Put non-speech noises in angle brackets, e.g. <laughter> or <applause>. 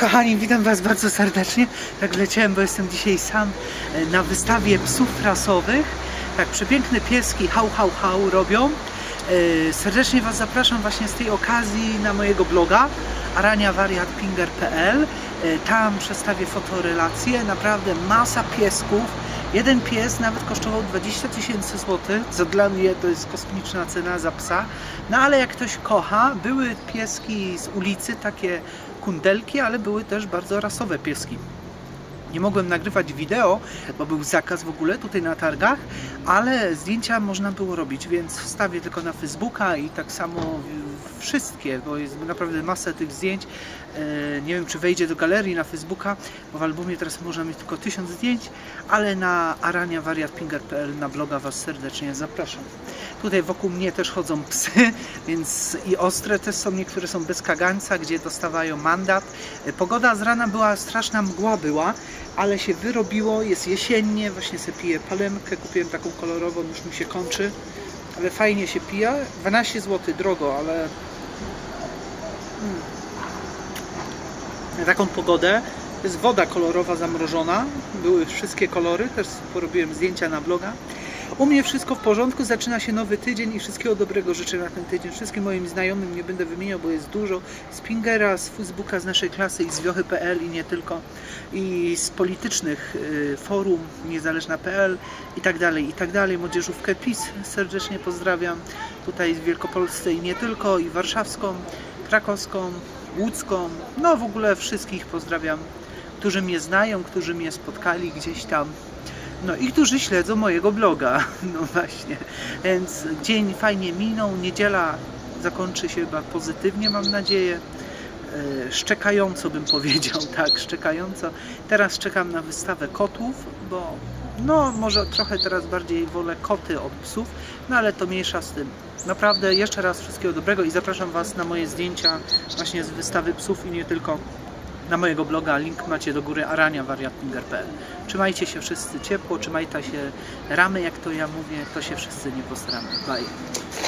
Kochani, witam Was bardzo serdecznie. Tak wleciałem, bo jestem dzisiaj sam e, na wystawie psów rasowych. Tak, przepiękne pieski hał, hał, hał robią. E, Serdecznie Was zapraszam właśnie z tej okazji na mojego bloga araniawariatpinger.pl. E, Tam przedstawię fotorelacje. Naprawdę masa piesków. Jeden pies nawet kosztował 20 tysięcy złotych, co dla mnie to jest kosmiczna cena za psa. No ale jak ktoś kocha, były pieski z ulicy, takie kundelki, ale były też bardzo rasowe pieski. Nie mogłem nagrywać wideo, bo był zakaz w ogóle tutaj na targach, ale zdjęcia można było robić, więc wstawię tylko na Facebooka i tak samo wszystkie, bo jest naprawdę masa tych zdjęć. E, Nie wiem, czy wejdzie do galerii na Facebooka, bo w albumie teraz można mieć tylko 1000 zdjęć, ale na araniawariatpinger.pl na bloga Was serdecznie zapraszam. Tutaj wokół mnie też chodzą psy, <laughs> więc i ostre też są, niektóre są bez kagańca, gdzie dostawają mandat. E, Pogoda z rana była, straszna mgła była, ale się wyrobiło, jest jesiennie, właśnie sobie piję palemkę, kupiłem taką kolorową, już mi się kończy, ale fajnie się pije. 12 zł drogo, ale na taką pogodę to jest woda kolorowa zamrożona, były wszystkie kolory, też porobiłem zdjęcia na bloga. U mnie wszystko w porządku, zaczyna się nowy tydzień i wszystkiego dobrego życzę na ten tydzień. Wszystkim moim znajomym nie będę wymieniał, bo jest dużo. Z Pingera, z Facebooka, z naszej klasy i z wiochy.pl i nie tylko. I z politycznych y, forum, niezależna.pl i tak dalej, i tak dalej. Młodzieżówkę PiS serdecznie pozdrawiam. Tutaj w Wielkopolsce i nie tylko, i warszawską, krakowską, łódzką. No w ogóle wszystkich pozdrawiam, którzy mnie znają, którzy mnie spotkali gdzieś tam. No i którzy śledzą mojego bloga. <laughs> No właśnie. Więc dzień fajnie minął, niedziela zakończy się chyba pozytywnie, mam nadzieję. E, Szczekająco bym powiedział, <laughs> tak, szczekająco. Teraz czekam na wystawę kotów, bo no może trochę teraz bardziej wolę koty od psów, no ale to mniejsza z tym. Naprawdę jeszcze raz wszystkiego dobrego i zapraszam Was na moje zdjęcia właśnie z wystawy psów i nie tylko na mojego bloga. Link macie do góry araniawariatpinger.pl. Trzymajcie się wszyscy ciepło, trzymajcie się ramy, jak to ja mówię, to się wszyscy nie postaramy. Bye.